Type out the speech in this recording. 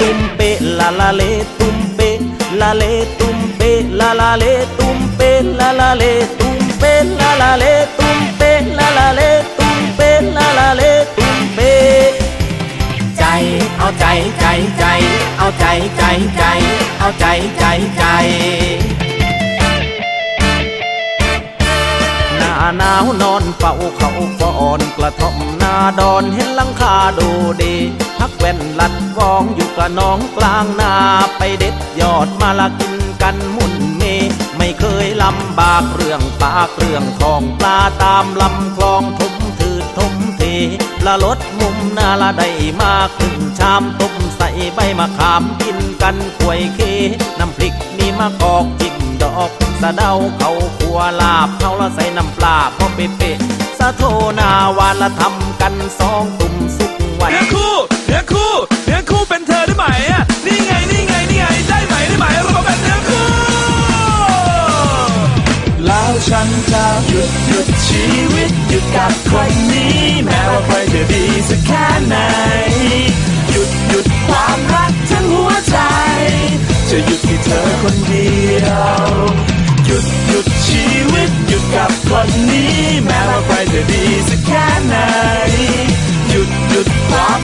ตุ้มเปลาลาเลตุมเปลาเลตุมเปลาลาเลตุ้มเปลาลาเลตุ้มเปลาลาเลตุ้มเปลาลาเลตุ้มเปลาลาเลตุ้มเปใจเอาใจใจใจ เอาใจใจใจ เอาใจใจใจหน้าหนาวนอนเฝ้าเขาก่อนกระท่อมนาดอนเห็นลังคาดูดีักแว่นลัดวองอยู่กระนองกลางนาไปเด็ดยอดมาละกินกันมุนเม ไม่เคยลำบากเรื่องปากเรื่องทองปลาตามลำคลองทุ่มถือทุ่มเทละลดมุมนาละได้มาขึ้นชามต้มใส่ใบมะขามกินกันควยเค น้ำพริกมีมะกอกจิ้มดอก สะเดาเขาขัวลาบเขาละใส่น้ำปลาพอเป๊ะสะโทนาวาละทำกันสองตุ่มส ฉันจะหยุดหยุดชีวิตหยุดกับคนนี้ แม้ว่าใครจะดีสักแค่ไหน หยุดหยุดความรักทั้งหัวใจ จะหยุดที่เธอคนเดียว หยุดหยุดชีวิตหยุดกับคนนี้ แม้ว่าใครจะดีสักแค่ไหน